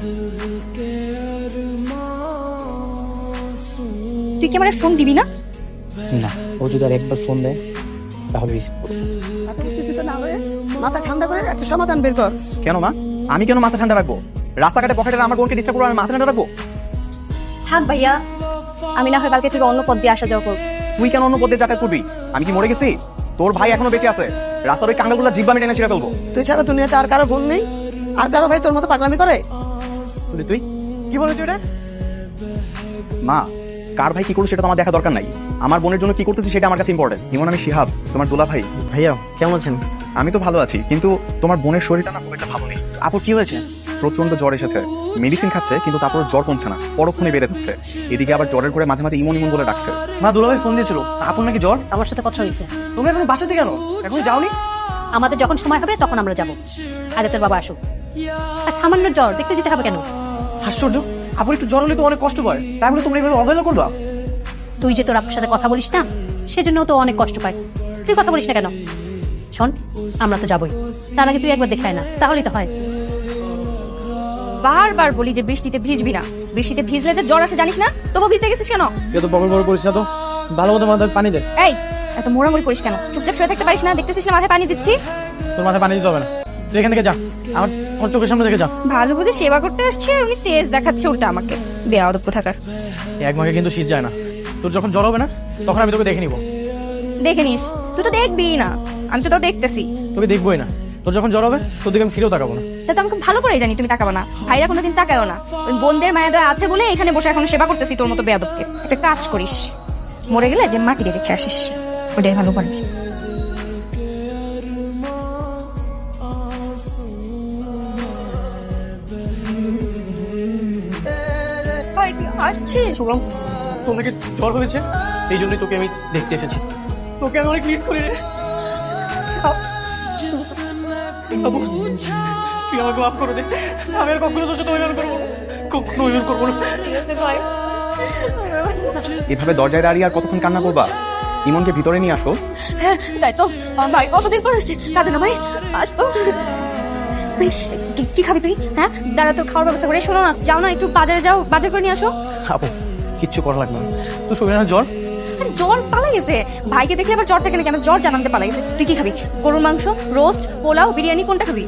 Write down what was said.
তুই কি আমার ফোন দিবি না? না ও যদি আর একবার ফোন দেয় তাহলে রিসিভ করব। মাথা ঠান্ডা করে একটা সমাধান বের কর। কেন মা? আমি কেন মাথা ঠান্ডা রাখব? রাস্তাঘাটে পকেটে আমার বোনকে ডিস্টার্ব করব আমি মাথা ঠান্ডা রাখব? থাক ভাইয়া আমি না হয় কালকে থেকে অন্য পথ দিয়ে আসা যাওয়া করব। তুই কেন অন্য পথে যাতায়াত করবি? আমি কি মরে গেছি? তোর ভাই এখনও বেঁচে আছে। রাস্তার ওই কাঙ্গালগুলো জিব্বা আমি টেনে ছিঁড়ে ফেলব। তুই ছাড়া দুনিয়াতে আর কারও বোন নেই? আর কারও ভাই তোর মতো পাগলামি করে? তুই তুই? কি বলে তুই এটা মা কার ভাই কি করল সেটা তো আমার দেখা দরকার নাই। আমার বোনের জন্য কি করতেছি সেটা আমার কাছে ইম্পর্টেন্ট ইমন আমি শিহাব তোমার দোলা ভাই। ভাইয়া কেমন আছেন? আমি তো ভালো আছি কিন্তু তোমার বোনের শরীরটা না খুব একটা ভালো নেই। আপুর কি হয়েছে? প্রচণ্ড জ্বর এসেছে। মেডিসিন খাচ্ছে কিন্তু তারপর জ্বর কমছে না পরক্ষণে বেড়ে যাচ্ছে। এদিকে আবার জ্বরের করে মাঝে মাঝে ইমন ইমন বলে ডাকছে। মা দুলাভাই ফোন দিয়েছিল। আপুর নাকি জ্বর? আমার সাথে কথা হয়েছে। তুমি এখন বাসাতে কেন এখন যাওনি? আমাদের যখন সময় হবে তখন আমরা যাব। আগে তোর বাবা আসুক। আর সামান্য জ্বর দেখতে যেতে হবে কেন? আশ্চর্য। আপুর একটু জ্বর হলে তো অনেক কষ্ট পায়। তাই বলে তোমরা এইভাবে অবহেলা করবা? তুই যে তোর আপুর সাথে কথা বলিস না সেজন্য তো অনেক কষ্ট পায়। তুই কথা বলিস না কেন? শোন আমরা তো যাবোই। তার আগে তুই একবার দেখায় না তাহলেই তো হয়। বারবার বলি যে বৃষ্টিতে ভিজবি না। বৃষ্টিতে ভিজলে যে জ্বর আসে জানিস না? তবু ভিজতে গেছিস কেন? তুই তো বগল বগল করিস না তো। ভালো মতো মাথায় পানি দে। এই এত মোড়ামুড়ি করিস কেন? চুপচাপ শুয়ে থাকতে পারিস না দেখতেছিস না মাথায় পানি দিচ্ছি? তোর মাথায় পানি দিতে হবে না। তুই এখান থেকে যা। আমার আমার চোখের সামনে থেকে যা। ভালো বুঝে সেবা করতে আসছে আর উনি তেজ দেখাচ্ছে উল্টা আমাকে। বেয়াদব কোথাকার এক মাকে কিন্তু শীত যায় না। তোর যখন জ্বর হবে না তখন আমি তোকে দেখে নিব। দেখে নিস। তুই তো দেখবি না। আমি তো তাও দেখতেছি। তোকে দেখবোই না। তোর যখন জ্বর হবে তোর দিকে আমি ফিরেও তাকাবো না। তা তো আমি খুব ভালো করেই জানি তুমি তাকাবো না। ভাইরা কোনোদিন তাকায়ও না। ওই বোনদের মায়া দয়া আছে বলে এখানে বসে এখন সেবা করতেছি তোর মতো বেয়াদবকে। একটা কাজ করিস। মরে গেলে যে মাটিতে রেখে আসিস ওটাই ভালো পারবি আসছিস? শুভ্রম তোর নাকি জ্বর হয়েছে এই জন্যই তোকে আমি দেখতে এসেছি। তোকে আমি অনেক মিস করি রে। বাবু তুই আমাকে মাফ করে দে। আমি আর কখনো তোর সাথে অভিমান করব। কখনো অভিমান করব না। এভাবে দরজায় দাঁড়িয়ে আর কতক্ষণ কান্না করবা? ইমনকে ভিতরে নিয়ে আসো। হ্যাঁ তাই তো। আমার ভাই কতদিন পর আসছে? কাজে না ভাই। আসতো কি- কি খাবি তুই? হ্যাঁ? দাঁড়া তোর খাওয়ার ব্যবস্থা করে শোনো না যাও না একটু বাজারে যাও বাজার করে নিয়ে আসো। আপু কিচ্ছু করা লাগবে না। তুই শরীরে না জ্বর? আরে জ্বর পালাই গেছে ভাইকে দেখলে আবার জ্বর থাকে না কেন জ্বর জানাতে পালাই গেছে তুই কি খাবি? গরুর মাংস রোস্ট পোলাও বিরিয়ানি কোনটা খাবি?